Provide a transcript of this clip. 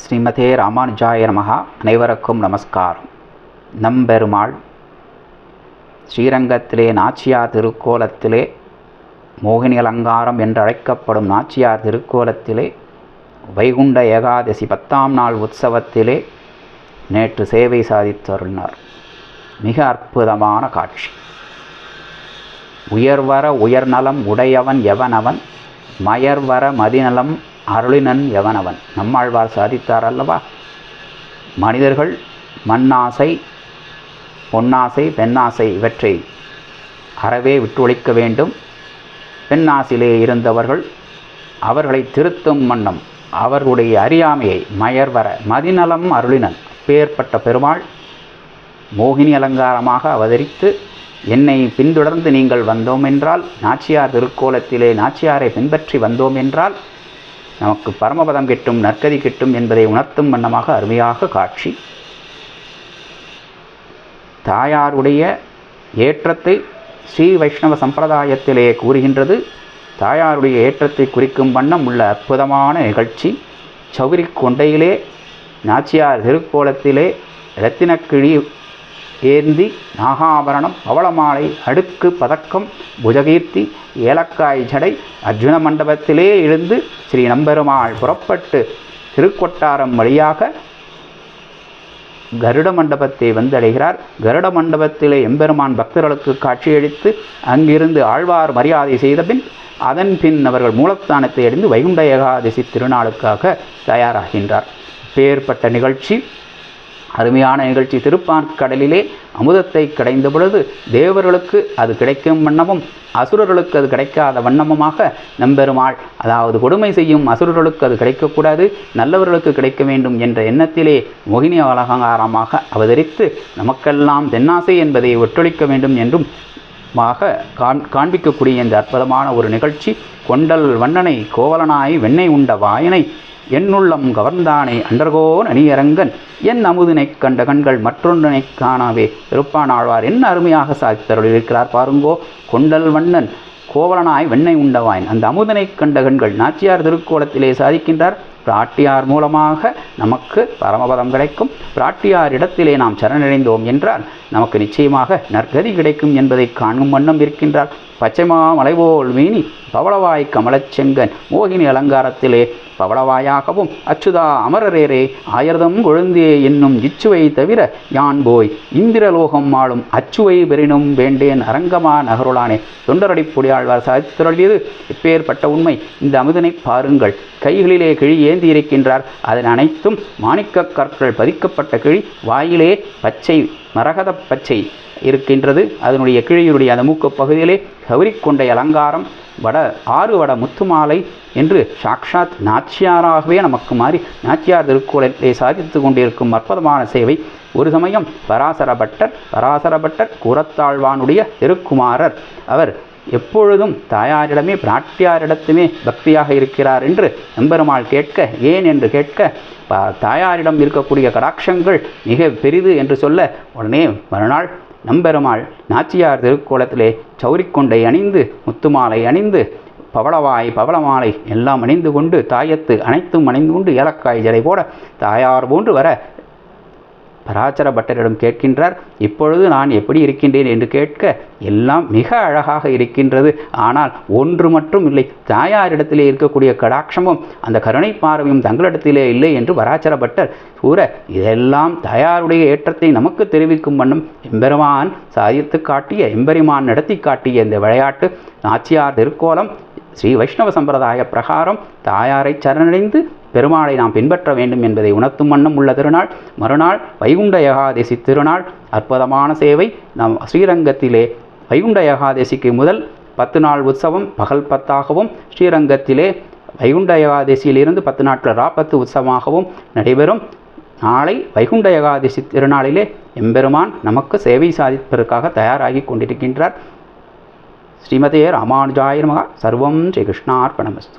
ஸ்ரீமதே ராமானுஜாய நமகா அனைவருக்கும் நமஸ்காரம். நம்பெருமாள் ஸ்ரீரங்கத்திலே நாச்சியார் திருக்கோலத்திலே மோகினி அலங்காரம் என்று அழைக்கப்படும் நாச்சியார் திருக்கோலத்திலே வைகுண்ட ஏகாதசி பத்தாம் நாள் உற்சவத்திலே நேற்று சேவை சாதித்தருளினார். மிக அற்புதமான காட்சி. உயர்வர உயர்நலம் உடையவன் எவனவன் மயர்வர மதிநலம் அருளினன் எவனவன்? நம்மாழ்வார் சாதித்தார் அல்லவா மனிதர்கள் மண்ணாசை பொன்னாசை பெண்ணாசை இவற்றை அறவே விட்டொழிக்க வேண்டும். பெண்ணாசிலே இருந்தவர்கள் அவர்களை திருத்தும் வண்ணம் அவர்களுடைய அறியாமையை மயர்வர மதிநலம் அருளினன். பேர்பட்ட பெருமாள் மோகினி அலங்காரமாக அவதரித்து என்னை பின்தொடர்ந்து நீங்கள் வந்தோம் என்றால் நாச்சியார் திருக்கோலத்திலே நாச்சியாரை பின்பற்றி வந்தோம் என்றால் நமக்கு பரமபதம் கிட்டும் நற்கதி கிட்டும் என்பதை உணர்த்தும் வண்ணமாக அருமையாக காட்சி. தாயாருடைய ஏற்றத்தை ஸ்ரீ வைஷ்ணவ சம்பிரதாயத்திலே கூறுகின்றது. தாயாருடைய ஏற்றத்தை குறிக்கும் வண்ணம் உள்ள அற்புதமான நிகழ்ச்சி. சௌரி கொண்டையிலே நாச்சியார் திருக்கோலத்திலே இரத்தினக்கிழி ஏந்தி நாகாபரணம் பவளமாலை அடுக்கு பதக்கம் புஜகீர்த்தி ஏலக்காய் ஜடை அர்ஜுன மண்டபத்திலே எழுந்து ஸ்ரீ நம்பெருமாள் புறப்பட்டு திருக்கொட்டாரம் வழியாக கருட மண்டபத்தை வந்தடைகிறார். கருட மண்டபத்திலே எம்பெருமான் பக்தர்களுக்கு காட்சியளித்து அங்கிருந்து ஆழ்வார் மரியாதை செய்தபின் அதன் பின் அவர்கள் மூலஸ்தானத்தை அடைந்து வைகுண்ட ஏகாதசி திருநாளுக்காக தயாராகின்றார். பேர்பட்ட நிகழ்ச்சி அருமையான நிகழ்ச்சி திருப்பான்கடலிலே அமுதத்தை கிடைந்த பொழுது தேவர்களுக்கு அது கிடைக்கும் வண்ணமும் அசுரர்களுக்கு அது கிடைக்காத வண்ணமுமாக நம்பெருமாள் அதாவது கொடுமை செய்யும் அசுரர்களுக்கு அது கிடைக்கக்கூடாது நல்லவர்களுக்கு கிடைக்க வேண்டும் என்ற எண்ணத்திலே மோகினி அலங்காரமாக அவதரித்து நமக்கெல்லாம் தென்னாசை என்பதை ஒட்டொழிக்க வேண்டும் என்றும் மாக காண் காண்பிக்கக்கூடிய இந்த அற்புதமான ஒரு நிகழ்ச்சி கொண்டல் வண்ணனை கோவலனாய் வெண்ணெய் உண்ட வாயனை என்னுள்ளம் கவர்ந்தானே அண்டர்கோன் அணியரங்கன். என் அமுதினைக் கண்ட கண்கள் மற்றொன்றனைக் காணாவே. திருப்பானாழ்வார் என்ன அருமையாக சாதித்தருள் இருக்கிறார் பாருங்கோ. கொண்டல் வண்ணன் கோவலனாய் வெண்ணை உண்டவாயின். அந்த அமுதனைக் கண்ட கண்கள் நாச்சியார் திருக்கோலத்திலே சாதிக்கின்றார். பிராட்டியார் மூலமாக நமக்கு பரமபதம் கிடைக்கும். பிராட்டியார் இடத்திலே நாம் சரணடைந்தோம் என்றால் நமக்கு நிச்சயமாக நற்கதி கிடைக்கும் என்பதை காணும் வண்ணம் இருக்கின்றார். பச்சைமா மலைபோல் மீனி பவளவாய் கமலச் செங்கன் மோகினி அலங்காரத்திலே பவளவாயாகவும் அச்சுதா அமரரேரே ஆயர்தம் கொழுந்தே என்னும் இச்சுவை தவிர யான் போய் இந்திரலோகம் ஆளும் அச்சுவை பெறினும் வேண்டேன் அரங்கமா நகருளானே. தொண்டரடிப்புடியாழ்வார் சாதித்துறழியது இப்பேற்பட்ட உண்மை இந்த அமுதனை பாருங்கள். கைகளிலே கிழி ஏந்தி இருக்கின்றார் அதன் அனைத்து அனைத்தும் மாணிக்க கற்கள் பதிக்கப்பட்ட கிழி வாயிலே பச்சை மரகத பச்சை இருக்கின்றது. அதனுடைய கிழியுடைய அந்த மூக்கு பகுதியிலே கௌரிக்கொண்டை அலங்காரம் வட ஆறு வட முத்துமாலை என்று சாக்ஷாத் நாச்சியாராகவே நமக்கு மாறி நாச்சியார் திருக்கோளத்தை சாதித்து கொண்டிருக்கும் அற்புதமான சேவை. ஒரு சமயம் பராசர பட்டர் பராசர பட்டர் கூரத்தாழ்வானுடைய திருக்குமாரர். அவர் எப்பொழுதும் தாயாரிடமே பிராட்டியாரிடத்துமே பக்தியாக இருக்கிறார் என்று எம்பெருமாள் கேட்க ஏன்? என்று கேட்க தாயாரிடம் இருக்கக்கூடிய கடாட்சங்கள் மிக பெரிது என்று சொல்ல உடனே மறுநாள் நம்பெருமாள் நாச்சியார் திருக்கோலத்திலே சௌரிக்கொண்டை அணிந்து முத்துமாலை அணிந்து பவளவாய் பவளமாலை எல்லாம் அணிந்து கொண்டு தாயத்து அனைத்தும் அணிந்து கொண்டு ஏலக்காய் ஜலை போட தாயார் போன்று வர பராச்சர பட்டரிடம் கேட்கின்றார் இப்பொழுது நான் எப்படி இருக்கின்றேன்? என்று கேட்க எல்லாம் மிக அழகாக இருக்கின்றது. ஆனால் ஒன்று மட்டும் இல்லை. தாயாரிடத்திலே இருக்கக்கூடிய கடாட்சமும் அந்த கருணை பார்வையும் தங்களிடத்திலே இல்லை என்று பராச்சர பட்டர் கூற இதெல்லாம் தாயாருடைய ஏற்றத்தை நமக்கு தெரிவிக்கும் வண்ணம். எம்பெருமான் சாதித்து காட்டிய எம்பெருமான் நடத்தி காட்டிய இந்த விளையாட்டு நாச்சியார் திருக்கோலம் ஸ்ரீ வைஷ்ணவ சம்பிரதாய பிரகாரம் தாயாரை சரணடைந்து பெருமாளை நாம் பின்பற்ற வேண்டும் என்பதை உணர்த்தும் வண்ணம் உள்ள திருநாள். மறுநாள் வைகுண்ட ஏகாதசி திருநாள். அற்புதமான சேவை. நம் ஸ்ரீரங்கத்திலே வைகுண்ட ஏகாதசிக்கு முதல் பத்து நாள் உற்சவம் பகல் பத்தாகவும் ஸ்ரீரங்கத்திலே வைகுண்ட ஏகாதசியிலிருந்து பத்து நாட்கள் ராப்பத்து உற்சவமாகவும் நடைபெறும். நாளை வைகுண்ட ஏகாதசி திருநாளிலே எம்பெருமான் நமக்கு சேவை சாதிப்பதற்காக தயாராகி கொண்டிருக்கின்றார். ஸ்ரீமதே ராமானுஜாய நமகா. சர்வம் ஸ்ரீகிருஷ்ணார்ப்பணமஸ்து